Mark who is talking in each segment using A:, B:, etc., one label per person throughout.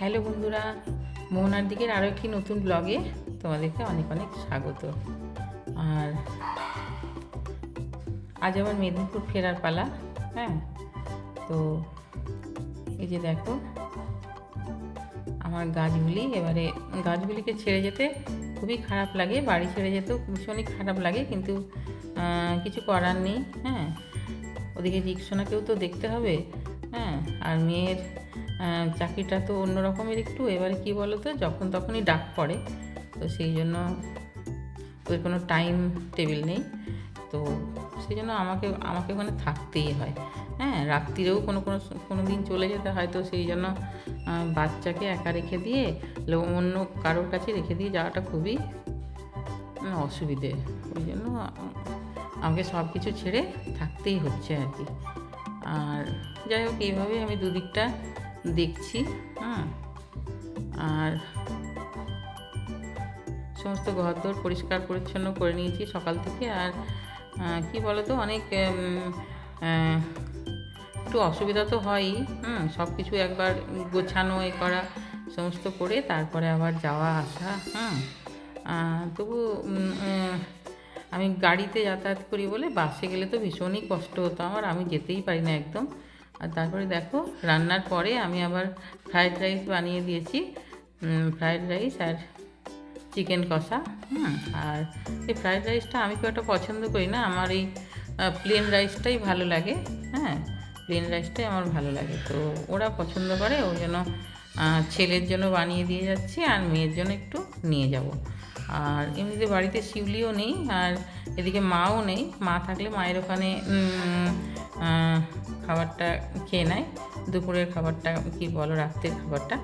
A: Hello বন্ধুরা, মোহনার দিকের আরও একটি নতুন ব্লগে তোমাদেরকে অনেক অনেক স্বাগত। আর আজ আবার মেদিনীপুর ফেরার পালা হ্যাঁ? তো এই যে দেখো, আমার গাছগুলি, এবারে গাছগুলিকে ছেড়ে যেতে খুবই খারাপ লাগে, বাড়ি ছেড়ে যেতেও ভীষণই খারাপ লাগে, কিন্তু কিছু করার নেই হ্যাঁ? ওদিকে রিক্সোনাকেও তো দেখতে হবে হ্যাঁ? আর মেয়ের চাকরিটা তো অন্য রকমের একটু। এবারে কি বলো তো যখন তখনই ডাক পড়ে, তো সেই জন্য ওই কোনো টাইম টেবিল নেই। তো সেই জন্য আমাকে আমাকে ওখানে থাকতেই হয়। হ্যাঁ রাত্রিরেও কোনো কোনো কোনো দিন চলে যেতে হয়, তো সেই জন্য বাচ্চাকে একা রেখে দিয়ে অন্য কারোর কাছে রেখে দিয়ে যাওয়াটা খুবই অসুবিধে। ওই জন্য আমাকে সব কিছু ছেড়ে থাকতেই হচ্ছে আর কি। আর যাই হোক এইভাবে আমি দুদিকটা দেখছি হ্যাঁ। আর সমস্ত ঘরদোর পরিষ্কার পরিচ্ছন্ন করে নিয়েছি সকাল থেকে। আর কি বলো তো অনেক একটু অসুবিধা তো হয়ই হুম সব কিছু একবার গোছানো এ করা সমস্ত করে তারপরে আবার যাওয়া আসা হ্যাঁ তবু আমি গাড়িতে যাতায়াত করি বলে বাসে গেলে তো ভীষণই কষ্ট হতো আমার, আমি যেতেই পারি না একদম। আর তারপরে দেখো, রান্নার পরে আমি আবার ফ্রায়েড রাইস বানিয়ে দিয়েছি। ফ্রায়েড রাইস আর চিকেন কষা আর এই ফ্রায়েড রাইসটা আমি খুব একটা পছন্দ করি না। আমার এই প্লেন রাইসটাই ভালো লাগে হ্যাঁ প্লেন রাইসটাই আমার ভালো লাগে। তো ওরা পছন্দ করে, ওই জন্য ছেলের জন্য বানিয়ে দিয়ে যাচ্ছি, আর মেয়ের জন্য একটু নিয়ে যাব। আর এমনিতে বাড়িতে শিউলিও নেই, আর এদিকে মাও নেই। মা থাকলে মায়ের ওখানে খাবারটা খেয়ে নেয়। দুপুরের খাবারটা, কি বলো, রাত্রের খাবারটা।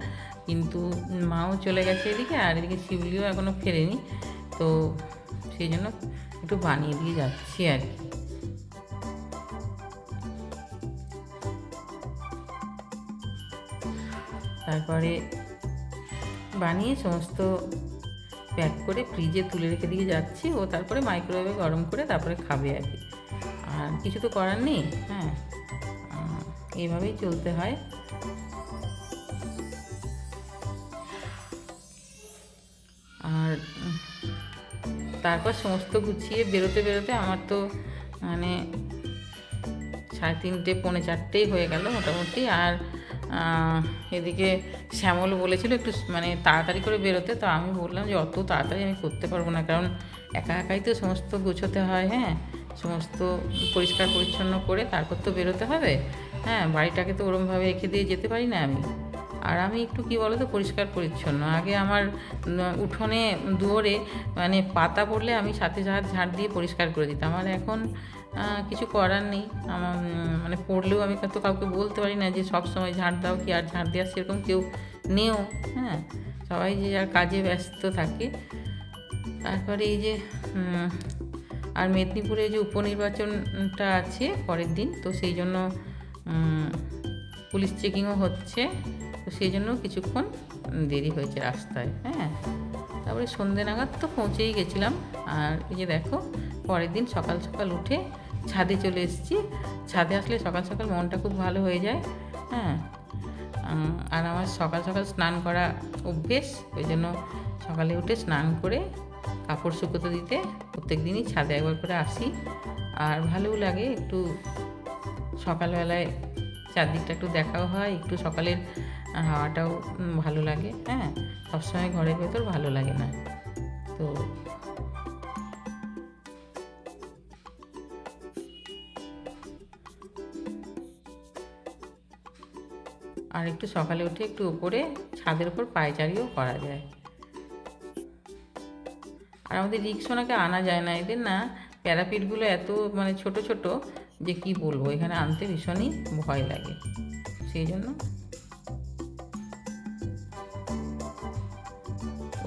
A: কিন্তু মাও চলে গেছে এদিকে, আর এদিকে শিউলিও এখনও ফেরেনি। তো সেই জন্য একটু বানিয়ে দিয়ে যাচ্ছি আর কি। তারপরে বানিয়ে সমস্ত প্যাক করে ফ্রিজে তুলে রেখে দিয়ে যাচ্ছি। ও তারপরে মাইক্রোওয়েভে গরম করে তারপরে খাবে আর কি। আর কিছু তো করার নেই হ্যাঁ। এইভাবেই চলতে হয়। আর তারপর সমস্ত গুছিয়ে বেরোতে বেরোতে আমার তো মানে সাড়ে তিনটে, পৌনে চারটেই হয়ে গেল মোটামুটি। আর এদিকে শ্যামল বলেছিল একটু মানে তাড়াতাড়ি করে বেরোতে, তো আমি বললাম যে অত তাড়াতাড়ি আমি করতে পারব না, কারণ একা একাই তো সমস্ত গুছোতে হয় হ্যাঁ? সমস্ত পরিষ্কার পরিচ্ছন্ন করে তারপর তো বেরোতে হবে হ্যাঁ? বাড়িটাকে তো ওরমভাবে রেখে দিয়ে যেতে পারি না আমি। আর আমি একটু কি বলো তো পরিষ্কার পরিচ্ছন্ন। আগে আমার উঠোনে দুয়ারে মানে পাতা পড়লে আমি সাথে সাথে ঝাড় দিয়ে পরিষ্কার করে দিতাম। আর এখন কিছু করার নেই। আমার মানে পড়লেও আমি তো কাউকে বলতে পারি না যে সব সময় ঝাড় দাও কি আর ঝাড় দেওয়ার সেরকম কেউ নেও হ্যাঁ সবাই যে যার কাজে ব্যস্ত থাকে। তারপরে এই যে আর মেদিনীপুরে যে উপনির্বাচনটা আছে পরের দিন, তো সেই জন্য পুলিশ চেকিংও হচ্ছে। তো সেই জন্য কিছুক্ষণ দেরি হয়েছে রাস্তায়। হ্যাঁ তারপরে সন্ধে নাগাদ তো পৌঁছেই গেছিলাম। আর এই যে দেখো, পরের দিন সকাল সকাল উঠে ছাদে চলে এসেছি। ছাদে আসলে সকাল সকাল মনটা খুব ভালো হয়ে যায় হ্যাঁ। আর আমার সকাল সকাল স্নান করা অভ্যেস, ওই জন্য সকালে উঠে স্নান করে কাপড় শুকোতে দিতে প্রত্যেক দিনই ছাদে একবার করে আসি। আর ভালোও লাগে একটু সকালবেলায় চারদিকটা একটু দেখাও হয়, একটু সকালের হাওয়াটাও ভালো লাগে হ্যাঁ। সবসময় ঘরের ভেতর ভালো লাগে না। তো আর একটু সকালে উঠে একটু উপরে ছাদের উপর পায়চারিও করা যায়। আর আমাদের রিক্সোনাকে আনা যায় না, এদের না প্যারাপিটগুলো এত মানে ছোট ছোট যে কি বলব, এখানে আনতে ভীষণই ভয় লাগে। সেই জন্য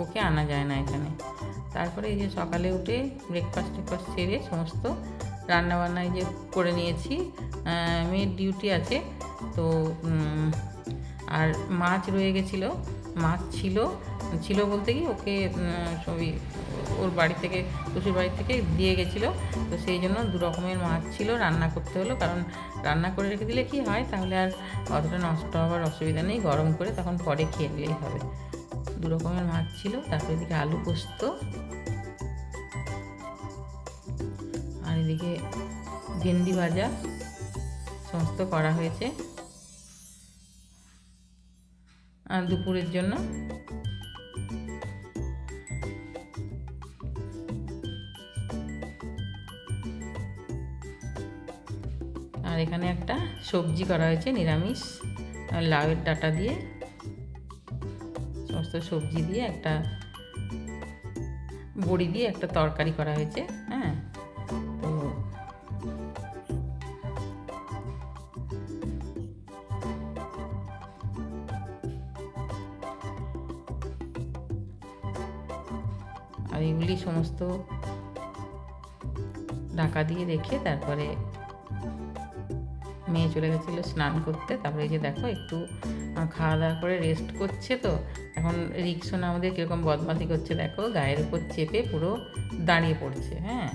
A: ওকে আনা যায় না এখানে। তারপরে এই যে সকালে উঠে ব্রেকফাস্ট টেকফাস্ট সেরে সমস্ত রান্নাবান্নায় যে করে নিয়েছি মেয়ের ডিউটি আছে, তো আর মাছ রয়ে গেছিল, মাছ ছিল ছিল বলতে কি ওকে সবই ওর বাড়ি থেকে, শ্বশুর বাড়ি থেকে দিয়ে গেছিল। তো সেই জন্য দু রকমের মাছ ছিল, রান্না করতে হলো, কারণ রান্না করে রেখে দিলে কি হয়, তাহলে আর অতটা নষ্ট হওয়ার অসুবিধা নেই, গরম করে তখন পরে খেয়ে নিলেই হবে। দু রকমের মাছ ছিল, তারপরে এদিকে আলু পোস্ত। আর এদিকে ভেন্ডি ভাজা, সমস্ত করা হয়েছে। আর দুপুরের জন্য। আর এখানে একটা সবজি করা হয়েছে, নিরামিষ। আর লাউয়ের ডাটা দিয়ে, সমস্ত সবজি দিয়ে একটা বড়ি দিয়ে একটা তরকারি করা হয়েছে। আর এগুলি সমস্ত ঢাকা দিয়ে রেখে তারপরে মেয়ে চলে গেছিল স্নান করতে। তারপরে যে দেখো একটু খাওয়া দাওয়া করে রেস্ট করছে তো। এখন রিক্সন আমাদের কীরকম বদমাশি করছে দেখো, গায়ের উপর চেপে পুরো দাঁড়িয়ে পড়ছে হ্যাঁ।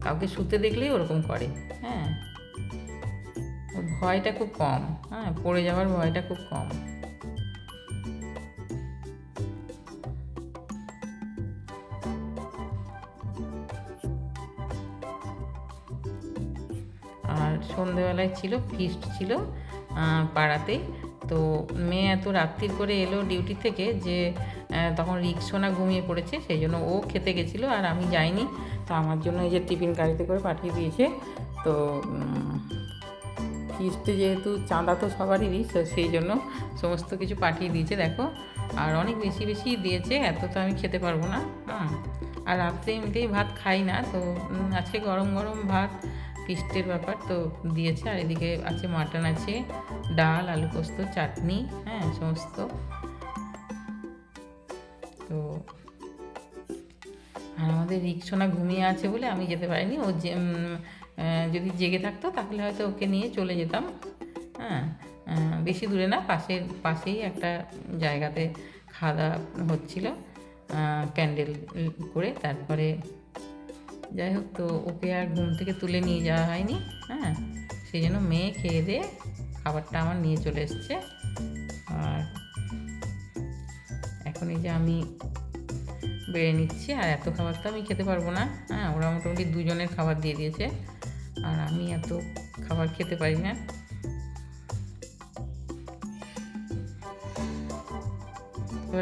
A: কাউকে শুতে দেখলেই ওরকম করে হ্যাঁ। ভয়টা খুব কম হ্যাঁ পড়ে যাওয়ার ভয়টা খুব কম। আর সন্ধেবেলায় ছিল ফিস্ট ছিল আহ, পাড়াতে। তো মেয়ে এত রাত্রির করে এলো ডিউটি থেকে যে তখন রিক্সোনা ঘুমিয়ে পড়েছে সেই জন্য ও খেতে গেছিল আর আমি যাইনি। তো আমার জন্য এই যে টিফিন গাড়িতে করে পাঠিয়ে দিয়েছে। তো ফিস্টে যেহেতু চাঁদা তো সবারই সেই জন্য সমস্ত কিছু পাঠিয়ে দিয়েছে দেখো। আর অনেক বেশি বেশি দিয়েছে এত তো আমি খেতে পারব না। হুম আর রাত্রে এমনিতেই ভাত খাই না তো আজকে গরম গরম ভাত ফিস্টের ব্যাপার তো দিয়েছে। আর এদিকে আছে মাটন আছে, ডাল, আলু পোস্ত, চাটনি হ্যাঁ সমস্ত। তো আর আমাদের রিক্সোনা ঘুমিয়ে আছে বলে আমি যেতে পারিনি। ও যে যদি জেগে থাকতো তাহলে হয়তো ওকে নিয়ে চলে যেতাম। হ্যাঁ বেশি দূরে না, পাশের, পাশেই একটা জায়গাতে খাওয়া দাওয়া হচ্ছিল প্যান্ডেল করে। তারপরে যাই হোক তো ওকে আর ঘুম থেকে তুলে নিয়ে যাওয়া হয়নি হ্যাঁ? সেই জন্য মেয়ে খেয়ে দিয়ে খাবারটা আমার নিয়ে চলে এসছে। আর এখন এই যে আমি বেড়ে নিচ্ছি, আর এত খাবার তো আমি খেতে পারব না হ্যাঁ? ওরা মোটামুটি দুজনের খাবার দিয়ে দিয়েছে, আর আমি এত খাবার খেতে পারি না।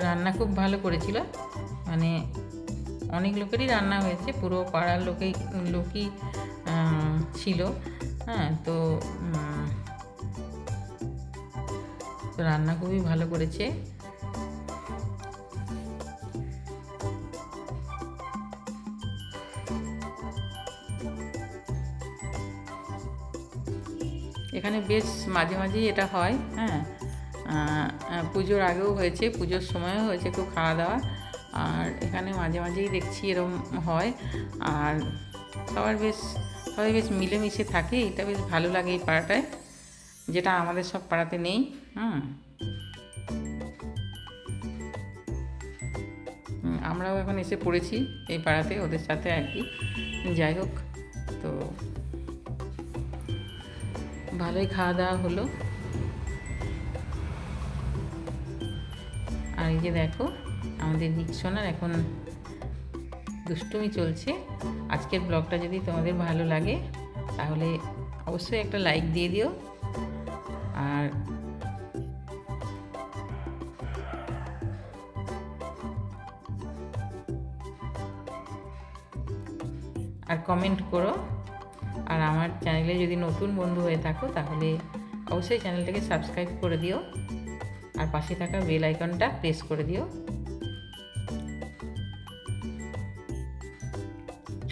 A: রান্না খুব ভালো করেছিল মানে অনেক লোকেরই রান্না হয়েছে, পুরো পাড়ার লোকেই, লোকই ছিল। হ্যাঁ তো রান্না খুবই ভালো করেছে। এখানে বেশ মাঝে মাঝেই এটা হয় হ্যাঁ। পুজোর আগেও হয়েছে, পুজোর সময়ও হয়েছে খুব খাওয়া দাওয়া। আর এখানে মাঝে মাঝেই দেখছি এরম হয়। আর সবার বেশ, সবাই বেশ মিলেমিশে থাকে, এটা বেশ ভালো লাগে এই পাড়াটায়, যেটা আমাদের সব পাড়াতে নেই, হুম। আমরাও এখন এসে পড়েছি এই পাড়াতে, ওদের সাথে আর কি। যাই হোক, তো ভালোই খাওয়া দাওয়া হলো। আর এই যে দেখো আমাদের রিক্সোনার এখন দুষ্টুমি চলছে। আজকের ব্লগটা যদি তোমাদের ভালো লাগে, তাহলে অবশ্যই একটা লাইক দিয়ে দিও। আর আর কমেন্ট করো। আর আমার চ্যানেলে যদি নতুন বন্ধু হয়ে থাকো, তাহলে অবশ্যই চ্যানেলটাকে সাবস্ক্রাইব করে দিও। আর পাশে থাকা বেল আইকনটা প্রেস করে দিও।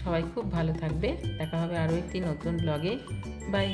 A: সবাই খুব ভালো থাকবে। দেখা হবে আরও একটি নতুন ব্লগে বাই